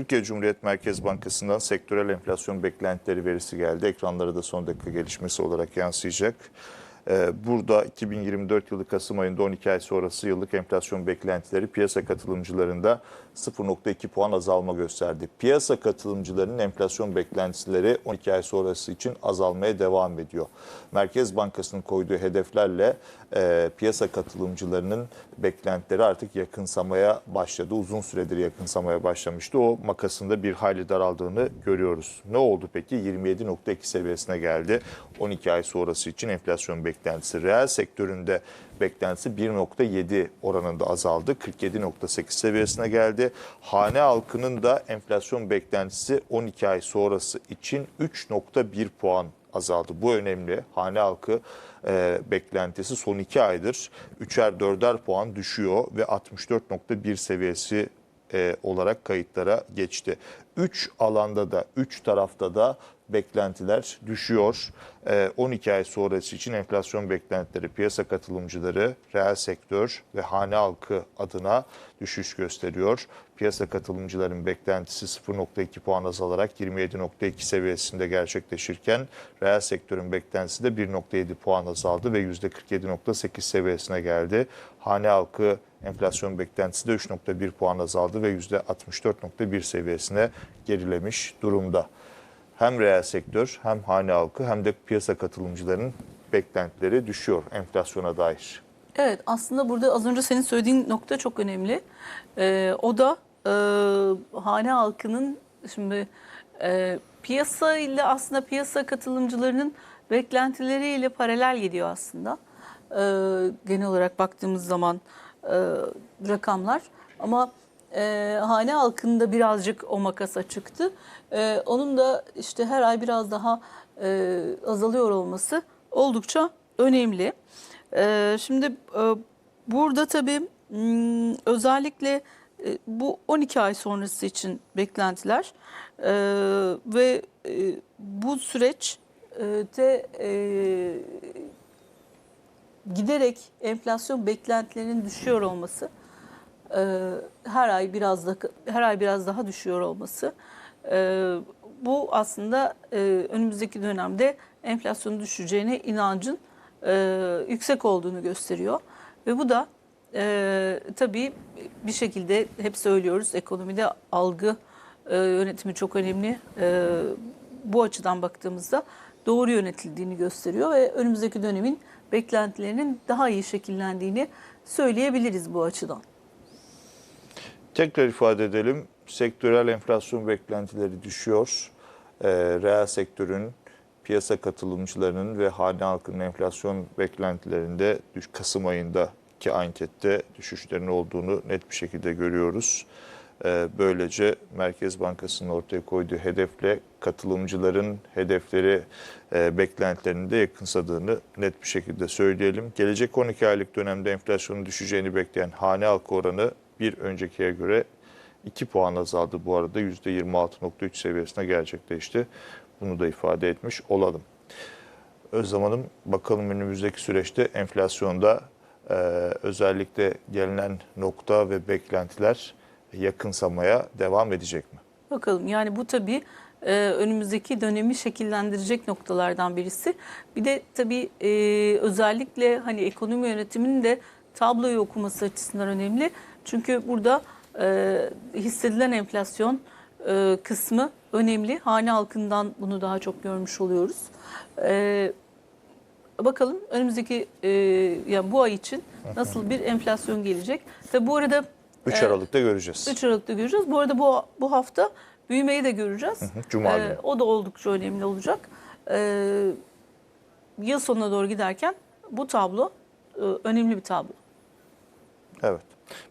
Türkiye Cumhuriyet Merkez Bankası'ndan sektörel enflasyon beklentileri verisi geldi. Ekranlara da son dakika gelişmesi olarak yansıyacak. Ee, Burada 2024 yılı Kasım ayında 12 ay sonrası yıllık enflasyon beklentileri piyasa katılımcılarında 0.2 puan azalma gösterdi. Piyasa katılımcılarının enflasyon beklentileri 12 ay sonrası için azalmaya devam ediyor. Merkez Bankası'nın koyduğu hedeflerle e, piyasa katılımcılarının beklentileri artık yakınsamaya başladı. Uzun süredir yakınsamaya başlamıştı. O makasında bir hayli daraldığını görüyoruz. Ne oldu peki? 27.2 seviyesine geldi. 12 ay sonrası için enflasyon beklentisi. Reel sektöründe beklentisi 1.7 oranında azaldı. 47.8 seviyesine geldi. Hane halkının da enflasyon beklentisi 12 ay sonrası için 3.1 puan azaldı. Bu önemli. Hane halkı e, beklentisi son 2 aydır 3'er 4'er puan düşüyor ve 64.1 seviyesi e, olarak kayıtlara geçti. 3 alanda da 3 tarafta da beklentiler düşüyor. E, 12 ay sonrası için enflasyon beklentileri piyasa katılımcıları, reel sektör ve hane halkı adına düşüş gösteriyor. Piyasa katılımcıların beklentisi 0.2 puan azalarak 27.2 seviyesinde gerçekleşirken reel sektörün beklentisi de 1.7 puan azaldı ve %47.8 seviyesine geldi. Hane halkı enflasyon beklentisi de 3.1 puan azaldı ve %64.1 seviyesine gerilemiş durumda. Hem reel sektör hem hane halkı hem de piyasa katılımcılarının beklentileri düşüyor enflasyona dair. Evet aslında burada az önce senin söylediğin nokta çok önemli. Ee, o da e, hane halkının şimdi e, piyasa ile aslında piyasa katılımcılarının beklentileriyle paralel gidiyor aslında. Ee, genel olarak baktığımız zaman e, rakamlar ama e, hane halkında birazcık o makasa çıktı. E, onun da işte her ay biraz daha e, azalıyor olması oldukça önemli. Ee, şimdi e, burada tabii m, özellikle e, bu 12 ay sonrası için beklentiler e, ve e, bu süreç e, de e, giderek enflasyon beklentilerinin düşüyor olması e, her ay biraz da her ay biraz daha düşüyor olması e, bu aslında e, önümüzdeki dönemde enflasyonun düşeceğine inancın e, yüksek olduğunu gösteriyor ve bu da e, tabii bir şekilde hep söylüyoruz ekonomide algı e, yönetimi çok önemli. E, bu açıdan baktığımızda doğru yönetildiğini gösteriyor ve önümüzdeki dönemin beklentilerinin daha iyi şekillendiğini söyleyebiliriz bu açıdan. Tekrar ifade edelim. Sektörel enflasyon beklentileri düşüyor. Ee, reel sektörün, piyasa katılımcılarının ve hane halkının enflasyon beklentilerinde Kasım ayındaki ankette düşüşlerin olduğunu net bir şekilde görüyoruz. Ee, böylece Merkez Bankası'nın ortaya koyduğu hedefle katılımcıların hedefleri e, beklentilerinin de yakınsadığını net bir şekilde söyleyelim. Gelecek 12 aylık dönemde enflasyonun düşeceğini bekleyen hane halkı oranı bir öncekiye göre 2 puan azaldı bu arada %26.3 seviyesine gerçekleşti. Bunu da ifade etmiş olalım. Özlem Hanım bakalım önümüzdeki süreçte enflasyonda e, özellikle gelinen nokta ve beklentiler yakınsamaya devam edecek mi? Bakalım yani bu tabii e, önümüzdeki dönemi şekillendirecek noktalardan birisi. Bir de tabii e, özellikle hani ekonomi yönetiminin de tabloyu okuması açısından önemli. Çünkü burada e, hissedilen enflasyon e, kısmı önemli. Hane halkından bunu daha çok görmüş oluyoruz. E, bakalım önümüzdeki e, yani bu ay için nasıl bir enflasyon gelecek. Tabii bu arada 3 Evet. Aralık'ta göreceğiz. 3 Aralık'ta göreceğiz. Bu arada bu bu hafta büyümeyi de göreceğiz. hı, Cuma günü. o da oldukça önemli olacak. Ee, yıl sonuna doğru giderken bu tablo e, önemli bir tablo. Evet.